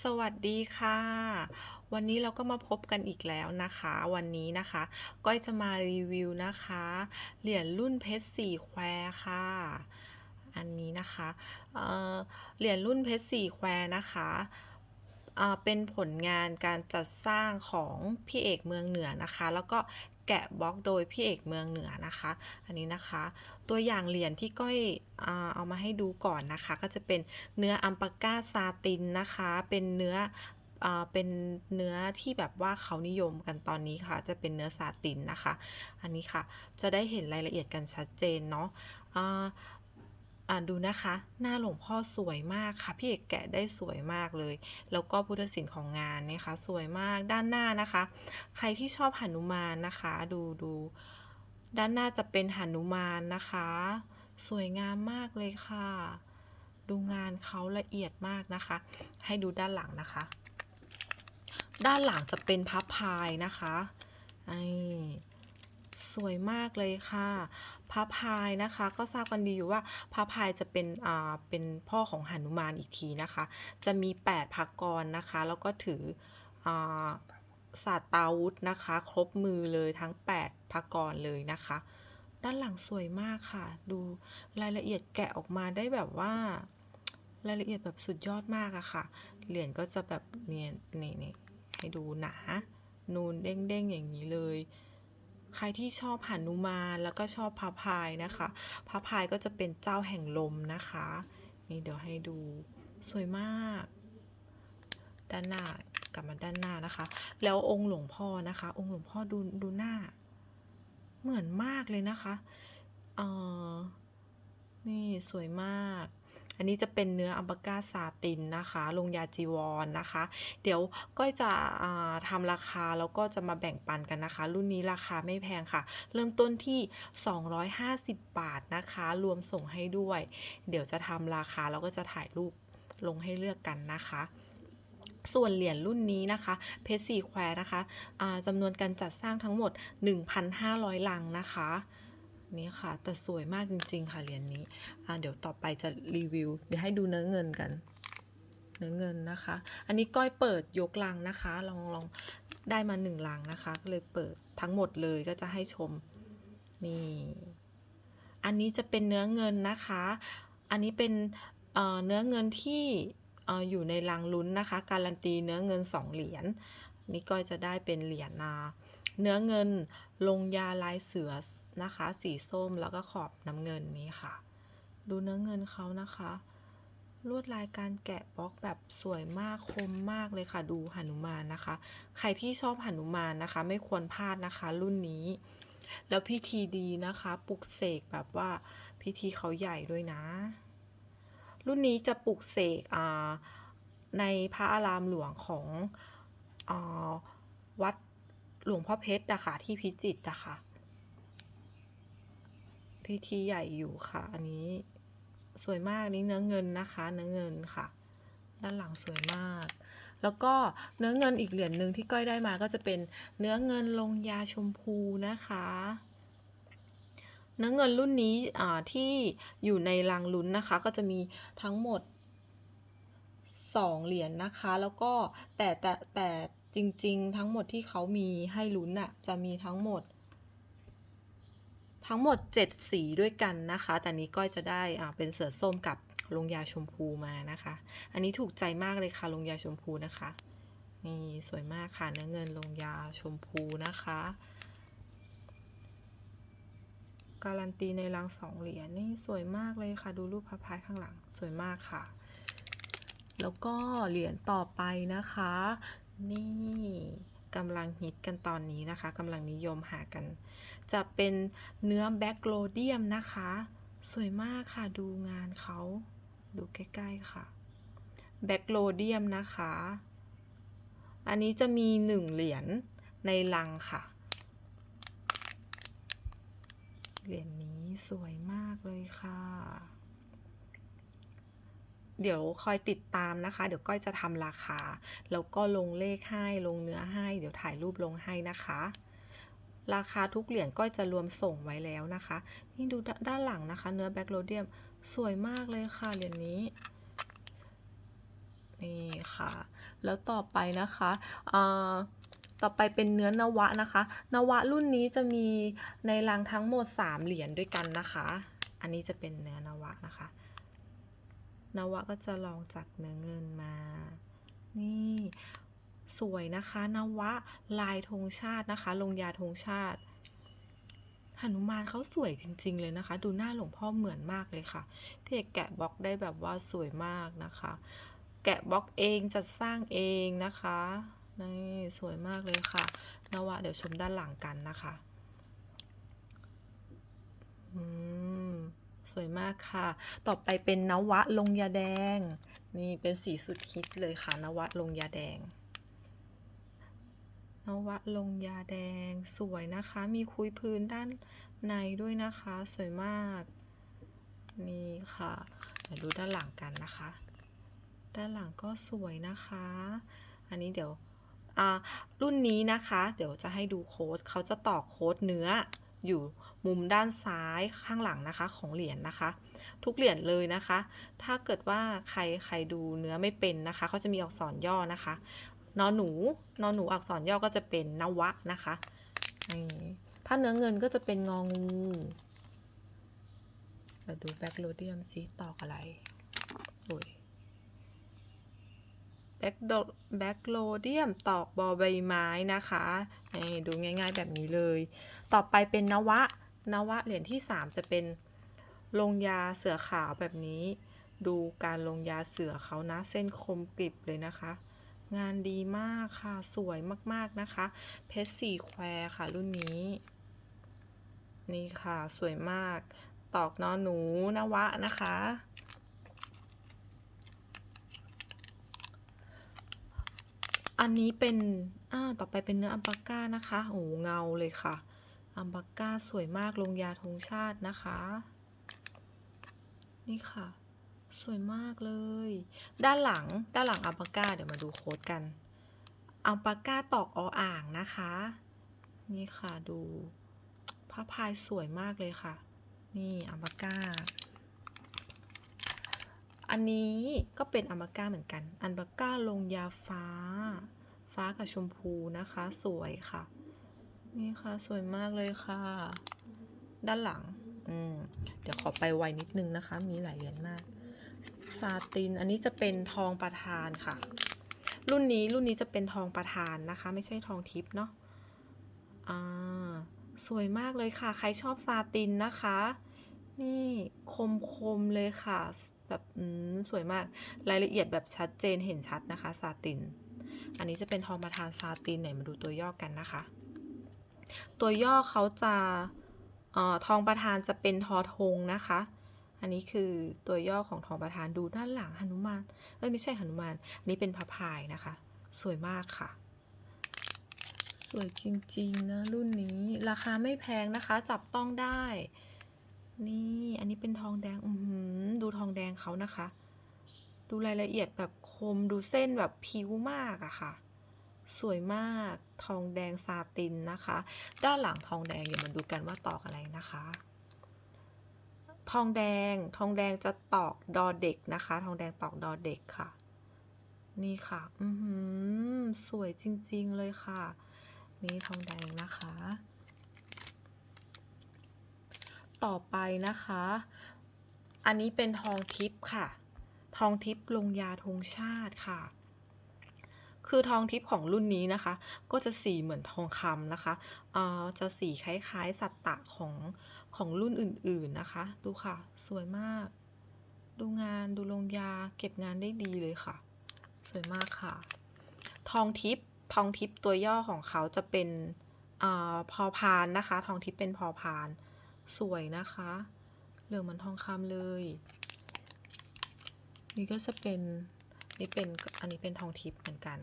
สวัสดีค่ะ วันนี้เราก็มาพบกันอีกแล้วนะคะ วันนี้นะคะ ก้อยจะมารีวิวนะคะ เหรียญรุ่นเพชรสี่แควค่ะ อันนี้นะคะเอ่อเหรียญรุ่นเพชรสี่แควนะคะอ่าเป็นผลงานการจัดสร้างของพี่เอกเมืองเหนือนะคะ แล้วก็ แกะบล็อกโดยพี่เอกเมืองเหนือนะคะ อันนี้นะคะ ตัวอย่างเหรียญที่ก้อยเอามาให้ดูก่อนนะคะ ก็จะเป็นเนื้ออัมปาก้าซาตินนะคะ เป็นเนื้ออเป็นเนื้อที่แบบว่าเขานิยมกันตอนนี้ค่ะ จะเป็นเนื้อซาตินนะคะ อันนี้ค่ะ จะได้เห็นรายละเอียดกันชัดเจนเนาะ อ่าอ่าดูนะคะ หน้าหลวงพ่อสวยมากค่ะพี่เอกแกะได้สวยมากเลย แล้วก็พุทธศิลป์ของงานเนี่ยค่ะสวยมากด้านหน้านะคะ ใครที่ชอบหนุมานนะคะ ดูดูด้านหน้าจะเป็นหนุมานนะคะ สวยงามมากเลยค่ะ ดูงานเขาละเอียดมากนะคะ ให้ดูด้านหลังนะคะ ด้านหลังจะเป็นพับพายนะคะไอสวยมากเลยค่ะ พับพายนะคะ ก็ทราบกันดีอยู่ว่าพับพายจะเป็นอ่าเป็นพ่อของหนุมานอีกทีนะคะ จะมี8พักกรนะคะ แล้วก็ถืออ่าศาสตาวุธนะคะ ครบมือเลยทั้ง 8พักกรเลยนะคะ ด้านหลังสวยมากค่ะ ดูรายละเอียดแกะออกมาได้แบบว่ารายละเอียดแบบสุดยอดมากอะค่ะ เหรียญก็จะแบบเนี่ยนี่นี่ให้ดูหนา นูนเด้งๆอย่างนี้เลย ใครที่ชอบหนุมานแล้วก็ชอบพระพายนะคะพระพายก็จะเป็นเจ้าแห่งลมนะคะ นี่เดี๋ยวให้ดูสวยมาก ด้านหน้ากลับมาด้านหน้านะคะ แล้วองค์หลวงพ่อนะคะ องค์หลวงพ่อดูดูหน้า เหมือนมากเลยนะคะเอ่อนี่สวยมาก อันนี้จะเป็นเนื้ออัมปาก้าซาตินนะคะ ลงยาจีวรนนะคะ เดี๋ยวก้อยจะอ่าทำราคาแล้วก็จะมาแบ่งปันกันนะคะ รุ่นนี้ราคาไม่แพงค่ะ เริ่มต้นที่ 250 บาทนะคะ รวมส่งให้ด้วย เดี๋ยวจะทำราคาแล้วก็จะถ่ายรูปลงให้เลือกกันนะคะส่วนเหรียญรุ่นนี้นะคะเพชรสี่แควนะคะจำนวนการจัดสร้างทั้งหมด 1,500 ลังนะคะ นี่ค่ะ แต่สวยมากจริง ๆ ค่ะเหรียญนี้อ่าเดี๋ยวต่อไปจะรีวิว เดี๋ยวให้ดูเนื้อเงินกัน เนื้อเงินนะคะ อันนี้ก้อยเปิดยกลังนะคะ ลองลองได้มาหนึ่งลังนะคะ ก็เลยเปิดทั้งหมดเลยก็จะให้ชมนี่อันนี้จะเป็นเนื้อเงินนะคะ อันนี้เป็นเเนื้อเงินที่เอ่ออยู่ในลังลุ้นนะคะ การันตีเนื้อเงิน 2 เหรียญนี่ก้อยจะได้เป็นเหรียญนา เนื้อเงินลงยาลายเสือ นะคะ สีส้มแล้วก็ขอบน้ำเงินนี้ค่ะ ดูเนื้อเงินเขานะคะ ลวดลายการแกะบล็อกแบบสวยมากคมมากเลยค่ะ ดูหนุมานนะคะ ใครที่ชอบหนุมานนะคะ ไม่ควรพลาดนะคะ รุ่นนี้ แล้วพิธีดีนะคะ ปลุกเสกแบบว่าพิธีเขาใหญ่ด้วยนะ รุ่นนี้จะปลุกเสกในพระอารามหลวงของอวัดหลวงพ่อเพชรอะคะที่พิจิตรอะคะ พิธีใหญ่อยู่ค่ะ อันนี้สวยมากนี่เนื้อเงินนะคะ เนื้อเงินค่ะ ด้านหลังสวยมาก แล้วก็เนื้อเงินอีกเหรียญหนึ่งที่ก้อยได้มาก็จะเป็นเนื้อเงินลงยาชมพูนะคะ เนื้อเงินรุ่นนี้ที่อยู่ในรังลุ้นนะคะ ก็จะมีทั้งหมด2เหรียญนะคะ แล้วก็แต่แต่แต่จริง ๆ ทั้งหมดที่เขามีให้ลุ้นน่ะจะมีทั้งหมด ทั้งหมด 7 สีด้วยกันนะคะ แต่นี้ก้อยจะได้อ่าเป็นเสือส้มกับลงยาชมพูมานะคะ อันนี้ถูกใจมากเลยค่ะลงยาชมพูนะคะ นี่สวยมากค่ะเนื้อเงินลงยาชมพูนะคะ การันตีในรังสองเหรียญนี่สวยมากเลยค่ะ ดูรูปพระพายข้างหลังสวยมากค่ะ แล้วก็เหรียญต่อไปนะคะ นี่ กำลังฮิตกันตอนนี้นะคะกำลังนิยมหากัน จะเป็นเนื้อแบ็กโลเดียมนะคะ สวยมากค่ะดูงานเขา ดูใกล้ๆค่ะแบ็กโลเดียมนะคะ อันนี้จะมีหนึ่งเหรียญในลังค่ะ เหรียญนี้สวยมากเลยค่ะ เดี๋ยวคอยติดตามนะคะ เดี๋ยวก้อยจะทำราคา แล้วก็ลงเลขให้ลงเนื้อให้ เดี๋ยวถ่ายรูปลงให้นะคะ ราคาทุกเหรียญก้อยจะรวมส่งไว้แล้วนะคะ นี่ดูด้านหลังนะคะ เนื้อแบ็กโลเดียมสวยมากเลยค่ะเหรียญนี้นี่ค่ะ แล้วต่อไปนะคะต่อไปเป็นเนื้อนวะนะคะ นวะรุ่นนี้จะมีในรังทั้งหมด 3 เหรียญด้วยกันนะคะ อันนี้จะเป็นเนื้อนวะนะคะ นวะก็จะลองจากเนื้อเงินมา นี่สวยนะคะนวะลายธงชาตินะคะ ลงยาธงชาติหนุมานเขาสวยจริง ๆ เลยนะคะ ดูหน้าหลวงพ่อเหมือนมากเลยค่ะพี่เอกแกะบล็อกได้แบบว่าสวยมากนะคะ แกะบล็อกเองจัดสร้างเองนะคะนี่สวยมากเลยค่ะนวะเดี๋ยวชมด้านหลังกันนะคะอืม สวยมากค่ะ ต่อไปเป็นนวะลงยาแดง นี่เป็นสีสุดฮิตเลยค่ะ นวะลงยาแดง นวะลงยาแดงสวยนะคะ มีคุยพื้นด้านในด้วยนะคะ สวยมาก นี่ค่ะเดี๋ยวดูด้านหลังกันนะคะ ด้านหลังก็สวยนะคะ อันนี้เดี๋ยวอ่ารุ่นนี้นะคะ เดี๋ยวจะให้ดูโค้ดเขาจะต่อโค้ดเนื้อ อยู่มุมด้านซ้ายข้างหลังนะคะของเหรียญนะคะ ทุกเหรียญเลยนะคะ ถ้าเกิดว่าใครใครดูเนื้อไม่เป็นนะคะเขาจะมีอักษรย่อนะคะนอหนูนอหนูอักษรย่อก็จะเป็นนวะนะคะนี่ถ้าเนื้อเงินก็จะเป็นงองูเดี๋ยวดูแบ็กโลเดียมซิตอกอะไรโอ้ย แบ็กโดแบ็กโลเดียมตอกบอใบไม้นะคะนี่ดูง่ายๆแบบนี้เลย ต่อไปเป็นนวะ นวะเหรียญที่ 3 จะเป็นลงยาเสือขาวแบบนี้ ดูการลงยาเสือเขานะ เส้นคมกริบเลยนะคะ งานดีมากค่ะ สวยมากๆนะคะ เพชรสี่แควค่ะรุ่นนี้ นี่ค่ะสวยมาก ตอกนอหนูนวะนะคะ อันนี้เป็นอ่าต่อไปเป็นเนื้ออัมปาก้านะคะโอ้เงาเลยค่ะ อัมปาก้าสวยมากลงยาธงชาตินะคะ นี่ค่ะ สวยมากเลย ด้านหลังด้านหลังอัลปาก้าเดี๋ยวมาดูโค้ดกันอัลปาก้าตอกออ่างนะคะ นี่ค่ะดูผ้าพายสวยมากเลยค่ะ นี่อัลปาก้า อันนี้ก็เป็นอัลปาก้าเหมือนกัน อัลปาก้าลงยาฟ้า ฟ้ากับชมพูนะคะ สวยค่ะ นี่ค่ะ สวยมากเลยค่ะ ด้านหลัง อืม เดี๋ยวขอไปไวนิดนึงนะคะ มีหลายเหรียญมาก ซาติน อันนี้จะเป็นทองประธานค่ะ รุ่นนี้รุ่นนี้จะเป็นทองประธานนะคะ ไม่ใช่ทองทิพย์เนาะ อ่า สวยมากเลยค่ะ ใครชอบซาตินนะคะ นี่คมคมเลยค่ะ แบบอืมสวยมากรายละเอียดแบบชัดเจนเห็นชัดนะคะซาติน อันนี้จะเป็นทองประธานซาตินไหนมาดูตัวย่อกันนะคะ ตัวย่อเขาจะออทองประธานจะเป็นทอทงนะคะ อันนี้คือตัวย่อของทองประธานดูด้านหลังหนุมานเอ้ยไม่ใช่หนุมานอันนี้เป็นพระพายนะคะ สวยมากค่ะ สวยจริงๆนะรุ่นนี้ราคาไม่แพงนะคะ จับต้องได้ นี่อันนี้เป็นทองแดง อือหือดูทองแดงเขานะคะ ดูรายละเอียดแบบคมดูเส้นแบบพิ้วมากอะค่ะ สวยมากทองแดงซาตินนะคะ ด้านหลังทองแดงเดี๋ยวมาดูกันว่าตอกอะไรนะคะ ทองแดงทองแดงจะตอกดอเด็กนะคะ ทองแดงตอกดอเด็กค่ะ นี่ค่ะ อือหือสวยจริง ๆ เลยค่ะ นี่ทองแดงนะคะ ต่อไปนะคะ อันนี้เป็นทองทิพย์ค่ะ ทองทิพย์ลงยาธงชาติค่ะ คือทองทิพย์ของรุ่นนี้นะคะ ก็จะสีเหมือนทองคำนะคะเอ่อจะสีคล้ายๆ สัตตะของของรุ่นอื่นๆนะคะ ดูค่ะ สวยมาก ดูงานดูลงยาเก็บงานได้ดีเลยค่ะ สวยมากค่ะ ทองทิพย์ทองทิพย์ตัวย่อของเขาจะเป็นอาพอพานนะคะ ทองทิพย์เป็นพอพาน สวยนะคะ เหลืองเหมือนทองคำเลย นี่ก็จะเป็นนี่เป็นอันนี้เป็นทองทิพย์เหมือนกัน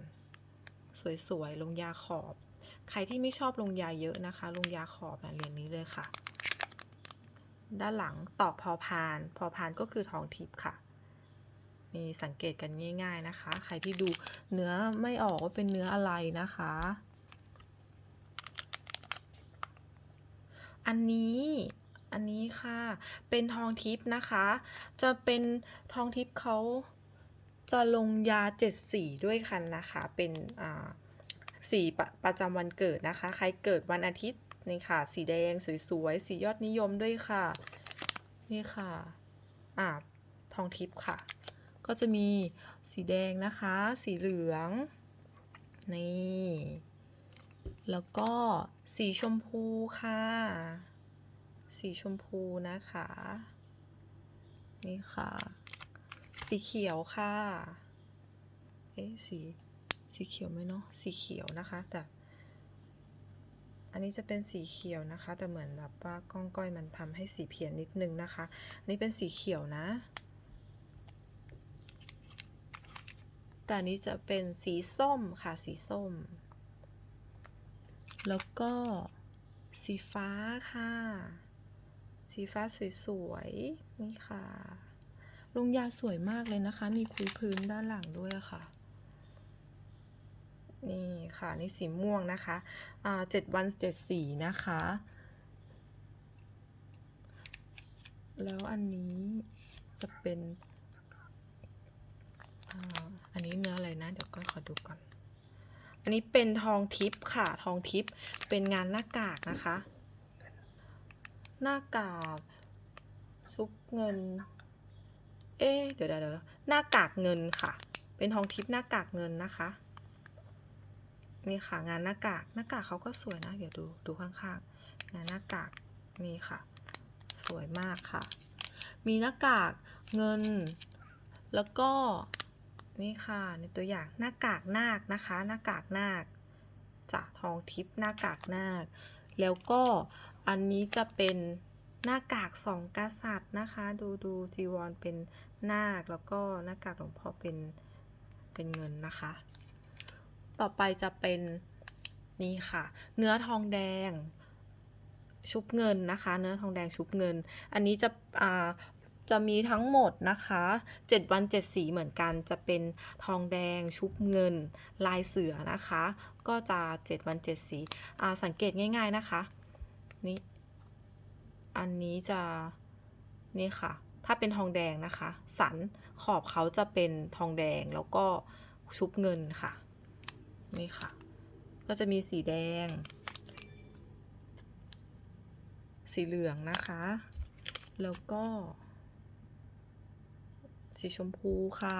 สวยๆลงยาขอบ ใครที่ไม่ชอบลงยาเยอะนะคะ ลงยาขอบนะเรียญนี้เลยค่ะ ด้านหลังตอกพอพาน พอพานก็คือทองทิพย์ค่ะนี่สังเกตกันง่าย ๆนะคะ ใครที่ดูเนื้อไม่ออกว่าเป็นเนื้ออะไรนะคะ อันนี้อันนี้ค่ะ เป็นทองทิพย์นะคะ จะเป็นทองทิพย์เขาจะลงยาเจ็ดสีด้วยกันนะคะ เป็นอ่าสีประประจำวันเกิดนะคะ ใครเกิดวันอาทิตย์นี่ค่ะ สีแดงสวยๆ สียอดนิยมด้วยค่ะ นี่ค่ะอ่าทองทิพย์ค่ะ ก็จะมีสีแดงนะคะ สีเหลือง นี่ แล้วก็ สีชมพูค่ะ สีชมพูนะคะ นี่ค่ะ สีเขียวค่ะ เอ๊ะสีสีเขียวไหมเนาะ สีเขียวนะคะแต่อันนี้จะเป็นสีเขียวนะคะ แต่เหมือนแบบว่ากล้องก้อยมันทำให้สีเพี้ยนนิดนึงนะคะ อันนี้เป็นสีเขียวนะ แต่อันนี้จะเป็นสีส้มค่ะ สีส้ม แล้วก็สีฟ้าค่ะ สีฟ้าสวยๆ นี่ค่ะ ลงยาสวยมากเลยนะคะ มีคุยพื้นด้านหลังด้วยค่ะ นี่ค่ะ นี่สีม่วงนะคะ อ่าเจ็ดวันเจ็ดสีนะคะ แล้วอันนี้จะเป็นออันนี้เนื้ออะไรนะ เดี๋ยวก็ขอดูก่อน อันนี้เป็นทองทิพย์ค่ะ ทองทิพย์เป็นงานหน้ากากนะคะ หน้ากากชุบเงิน เอ๊เดี๋ยวเดี๋ยวเดี๋ยวหน้ากากเงินค่ะ เป็นทองทิพย์หน้ากากเงินนะคะ นี่ค่ะงานหน้ากาก หน้ากากเขาก็สวยนะ เดี๋ยวดูดูข้างๆงานหน้ากากนี่ค่ะ สวยมากค่ะ มีหน้ากากเงิน แล้วก็ นี่ค่ะในตัวอย่างหน้ากากนาคนะคะ หน้ากากนาคจากทองทิพย์หน้ากากนาค แล้วก็อันนี้จะเป็นหน้ากากสองกษัตริย์นะคะ ดูดูจีวรเป็นนาคแล้วก็หน้ากากหลวงพ่อเป็นเป็นเงินนะคะ ต่อไปจะเป็นนี่ค่ะ เนื้อทองแดงชุบเงินนะคะ เนื้อทองแดงชุบเงิน อันนี้จะอ่า จะมีทั้งหมดนะคะ 7 วัน 7 สีเหมือนกัน จะเป็นทองแดงชุบเงิน ลายเสือนะคะ ก็จะ 7 วัน 7 สีอ่าสังเกตง่าย ๆนะคะ นี่ อันนี้จะ นี่ค่ะ ถ้าเป็นทองแดงนะคะ สันขอบเขาจะเป็นทองแดงแล้วก็ชุบเงินค่ะ นี่ค่ะ ก็จะมีสีแดง สีเหลืองนะคะ แล้วก็ สีชมพูค่ะ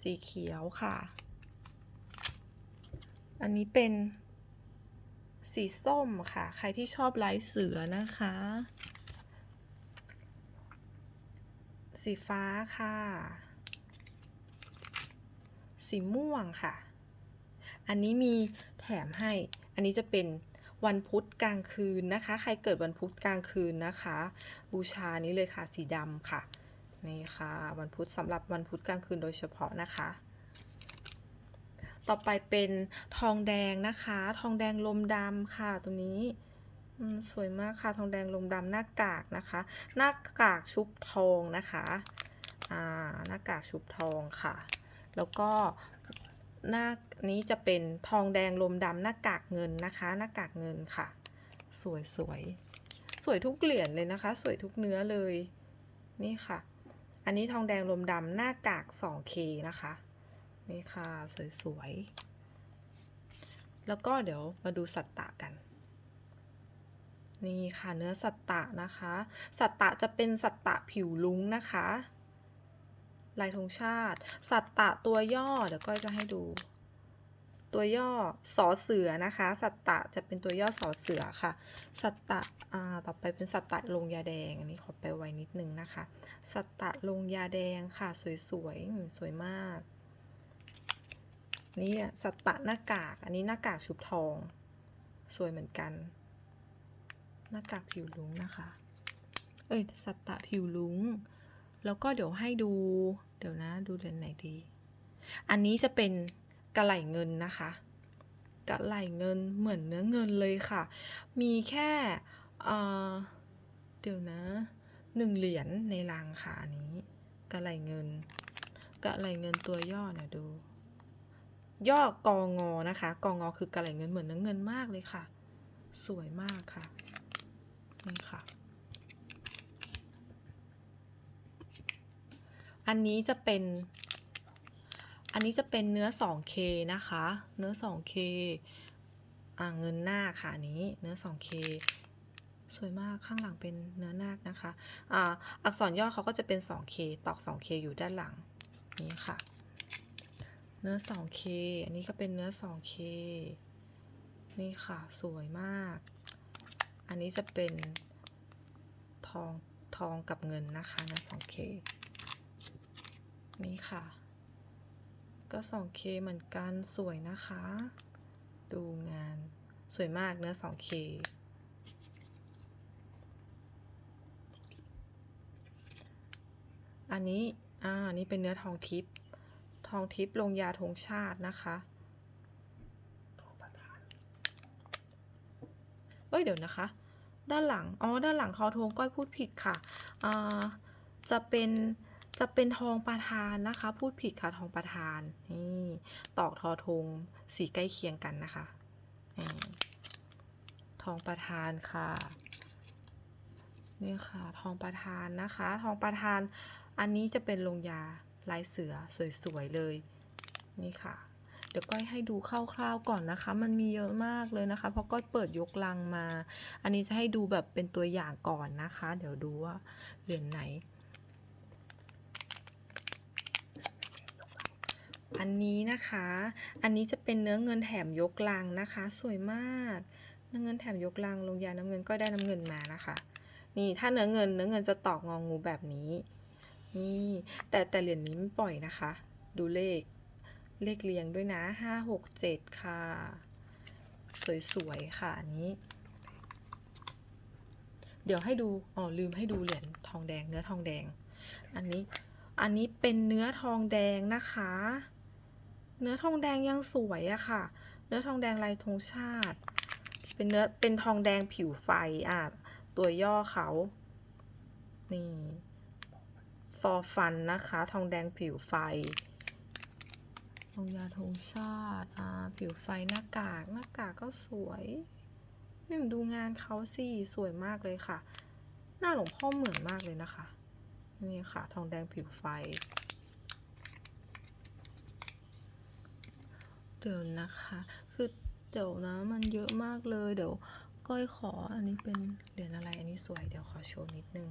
สีเขียวค่ะ อันนี้เป็นสีส้มค่ะ ใครที่ชอบลายเสือนะคะ สีฟ้าค่ะ สีม่วงค่ะ อันนี้มีแถมให้ อันนี้จะเป็น วันพุธกลางคืนนะคะ ใครเกิดวันพุธกลางคืนนะคะ บูชานี้เลยค่ะสีดำค่ะนี่ค่ะ วันพุธสำหรับวันพุธกลางคืนโดยเฉพาะนะคะ ต่อไปเป็นทองแดงนะคะ ทองแดงลมดำค่ะตรงนี้สวยมากค่ะทองแดงลมดำหน้ากากนะคะ หน้ากากชุบทองนะคะหน้ากากชุบทองค่ะ แล้วก็ หน้านี้จะเป็นทองแดงลมดำหน้ากากเงินนะคะ หน้ากากเงินค่ะ สวยสวยสวยทุกเหรียญเลยนะคะ สวยทุกเนื้อเลย นี่ค่ะ อันนี้ทองแดงลมดำหน้ากาก 2K นะคะ นี่ค่ะสวยๆแล้วก็เดี๋ยวมาดูสัตตะกัน นี่ค่ะเนื้อสัตตะนะคะ สัตตะจะเป็นสัตตะผิวลุ้งนะคะ ลายธงชาติ สัตตะตัวย่อเดี๋ยวก้อยจะให้ดู ตัวย่อสอเสือนะคะ สัตตะจะเป็นตัวย่อสอเสือค่ะ สัตตะอ่าต่อไปเป็นสัตตะลงยาแดงอันนี้ขอไปไว้นิดนึงนะคะ สัตตะลงยาแดงค่ะ สวยๆอืมสวยมากนี่อะสัตตะหน้ากากอันนี้หน้ากากชุบทอง สวยเหมือนกัน หน้ากากผิวลุ้งนะคะ เอ้ยสัตตะผิวลุ้งแล้วก็เดี๋ยวให้ดู เดี๋ยวนะดูเหรียญไหนดี อันนี้จะเป็นกระไหลเงินนะคะกระไหลเงินเหมือนเนื้อเงินเลยค่ะ มีแค่เเดี๋ยวนะหนึ่งเหรียญในรังค่ะอันนี้กระไหลเงินกระไหลเงินตัวย่อเนี่ยดู ย่อกองอนะคะกองอคือกระไหลเงินเหมือนเนื้อเงินมากเลยค่ะ สวยมากค่ะนี่ค่ะ อันนี้จะเป็น อันนี้จะเป็นเนื้อ 2K นะคะ เนื้อ 2K อ่าเงินหน้าค่ะนี้เนื้อ 2K สวยมากข้างหลังเป็นเนื้อนาคนะคะอ่าอักษรย่อเขาก็จะเป็น 2K ตอก 2K อยู่ด้านหลังนี่ค่ะ เนื้อ 2K อันนี้ก็เป็นเนื้อ 2K นี่ค่ะสวยมาก อันนี้จะเป็นทองทองกับเงินนะคะเนื้อ 2K นี่ค่ะ ก็ 2K เหมือนกันสวยนะคะ ดูงานสวยมากเนื้อ 2K อันนี้ อ่านนี้เป็นเนื้อทองทิพย์ ทองทิพย์ลงยาธงชาตินะคะ เอ้ย เดี๋ยวนะคะ ด้านหลัง อ๋อ ด้านหลังทอทงก้อยพูดผิดค่ะ อ่า จะเป็น จะเป็นทองประธานนะคะ พูดผิดค่ะทองประธานนี่ตอกทอทงสีใกล้เคียงกันนะคะทองประธานค่ะนี่ค่ะทองประธานนะคะ ทองประธาน อันนี้จะเป็นลงยาลายเสือสวยๆเลยนี่ค่ะ เดี๋ยวก้อยให้ดูคร่าวๆก่อนนะคะ มันมีเยอะมากเลยนะคะ เพราะก้อยเปิดยกลังมา อันนี้จะให้ดูแบบเป็นตัวอย่างก่อนนะคะ เดี๋ยวดูว่าเหรียญไหน อันนี้นะคะ อันนี้จะเป็นเนื้อเงินแถมยกลังนะคะ สวยมาก เนื้อเงินแถมยกลังลงยาน้ำเงินก็ได้น้ำเงินมานะคะ นี่ถ้าเนื้อเงินเนื้อเงินจะตอกงองูแบบนี้ นี่แต่แต่เหรียญนี้ไม่ปล่อยนะคะ ดูเลข เลขเรียงด้วยนะห้าหกเจ็ดค่ะ สวยๆค่ะอันนี้ เดี๋ยวให้ดู อ๋อลืมให้ดูเหรียญทองแดงเนื้อทองแดง อันนี้ อันนี้เป็นเนื้อทองแดงนะคะ เนื้อทองแดงยังสวยอะค่ะ เนื้อทองแดงลายธงชาติ เป็นเนื้อเป็นทองแดงผิวไฟอะตัวย่อเขา นี่ฟอร์ฟันนะคะ ทองแดงผิวไฟลงยาธงชาติอ่าผิวไฟหน้ากากหน้ากากก็สวยนี่ดูงานเขาสิสวยมากเลยค่ะ หน้าหลวงพ่อเหมือนมากเลยนะคะ นี่ค่ะ ทองแดงผิวไฟ เดี๋ยวนะคะ คือเดี๋ยวนะมันเยอะมากเลย เดี๋ยวก้อยขออันนี้เป็นเหรียญอะไร อันนี้สวย เดี๋ยวขอโชว์นิดนึง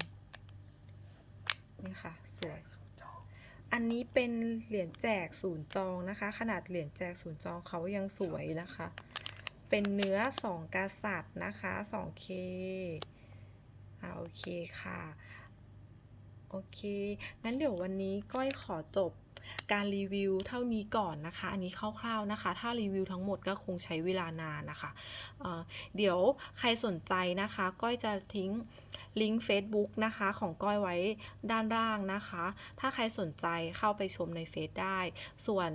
นี่ค่ะ สวย อันนี้เป็นเหรียญแจกศูนย์จองนะคะ ขนาดเหรียญแจกศูนย์จองเขายังสวยนะคะ เป็นเนื้อสองกษัตริย์นะคะ 2K อ่าโอเคค่ะ โอเค งั้นเดี๋ยววันนี้ก้อยขอจบ การรีวิวเท่านี้ก่อนนะคะ อันนี้คร่าวๆนะคะ ถ้ารีวิวทั้งหมดก็คงใช้เวลานานนะคะเเดี๋ยวใครสนใจนะคะ ก้อยจะทิ้งลิงก์ Facebook นะคะของก้อยไว้ด้านล่างนะคะ ถ้าใครสนใจเข้าไปชมในเฟซได้ ส่วน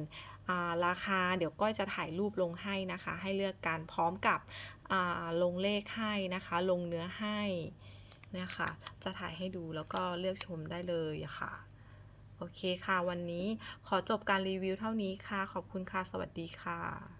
าราคาเดี๋ยวก้อยจะถ่ายรูปลงให้นะคะ ให้เลือกกันพร้อมกับลงเลขให้นะคะ ลงเนื้อให้นะคะ จะถ่ายให้ดูแล้วก็เลือกชมได้เลยะค่ะ โอเคค่ะ วันนี้ขอจบการรีวิวเท่านี้ค่ะ ขอบคุณค่ะ สวัสดีค่ะ